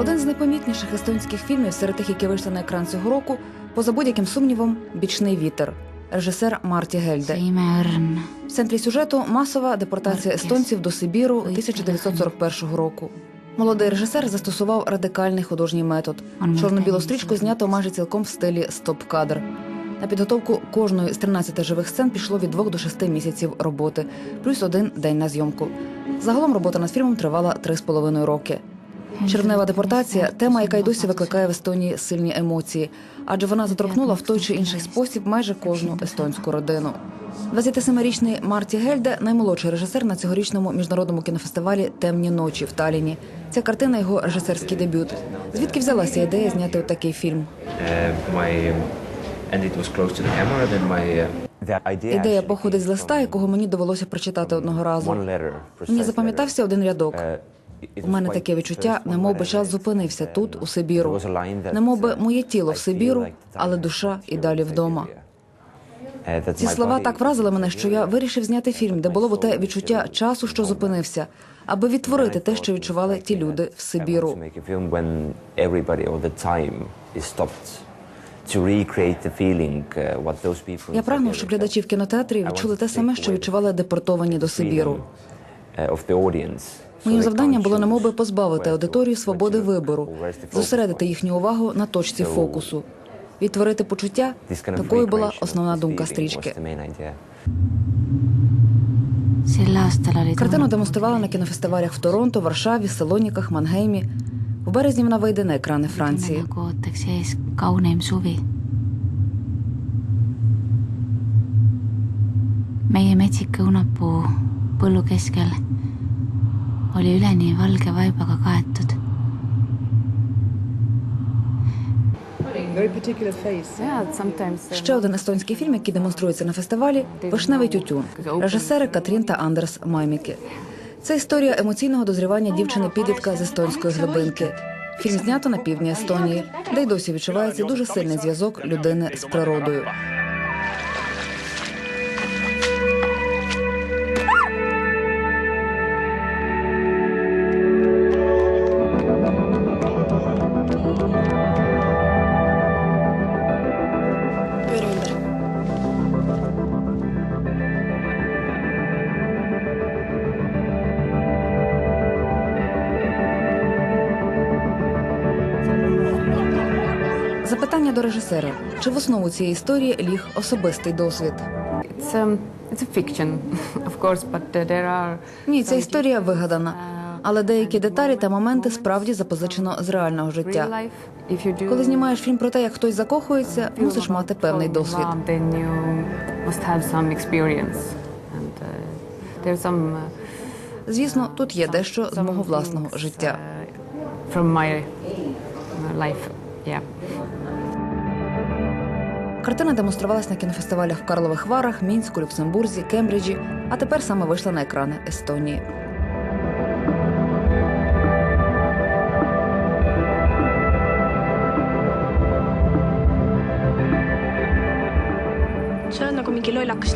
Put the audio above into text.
Один з найпомітніших естонських фільмів серед тих, які вийшли на екран цього року, поза будь-яким сумнівом, бічний вітер. Режисер Марті Гельде. В центрі сюжету масова депортація естонців до Сибіру 1941 року. Молодий режисер застосував радикальний художній метод. Чорно-білу стрічку знято майже цілком в стилі стоп-кадр. На підготовку кожної з 13 живих сцен пішло від 2 до 6 місяців роботи, плюс один день на зйомку. Загалом робота над фільмом тривала 3,5 роки. Червнева депортація тема, яка й досі викликає в Естонії сильні емоції, адже вона заторкнула в той чи інший спосіб майже кожну естонську родину. 27-річний Марті Гельде наймолодший режисер на цьогорічному міжнародному кінофестивалі Темні ночі в Талліні. Ця картина його режисерський дебют. Звідки взялася ідея зняти такий фільм? Ідея походить з листа, якого мені довелося прочитати одного разу. Мені запам'ятався один рядок. У мене таке відчуття, немов би час зупинився тут, у Сибіру. Немов би моє тіло в Сибіру, але душа і далі вдома. Ці слова так вразили мене, що я вирішив зняти фільм, де було б те відчуття часу, що зупинився, аби відтворити те, що відчували ті люди в Сибіру. Я прагнув, щоб глядачі в кінотеатрі відчули те саме, що відчували депортовані до Сибіру. Моїм завданням було немовби позбавити аудиторію свободи вибору, зосередити їхню увагу на точці фокусу, відтворити почуття. Такою була основна думка стрічки. Картину демонстрували на кінофестивалях в Торонто, Варшаві, Салоніках, Мангеймі. У березні вона вийде на екрани Франції. meie metsika õunapuu põllu keskel oli üleni valge vaibaga kaetud. Ще один естонський фільм, який демонструється на фестивалі Вишневий тютюн режисери Катрін та Андерс Майміки. Це історія емоційного дозрівання дівчини підлітка з естонської глибинки. Фільм знято на півдні Естонії, де й досі відчувається дуже сильний зв'язок людини з природою. Запитання до режисера: чи в основу цієї історії ліг особистий досвід? Um, but uh, there are. Ні, ця історія вигадана, але деякі деталі та моменти справді запозичено з реального життя. Коли знімаєш фільм про те, як хтось закохується, мусиш мати певний досвід. Uh. Uh, Звісно, тут є дещо з мого власного життя. Yeah. Картина демонструвалась на кінофестивалях в Карлових Варах, Мінську, Люксембурзі, Кембриджі, а тепер саме вийшла на екрани Естонії. on nagu mingi lollakas.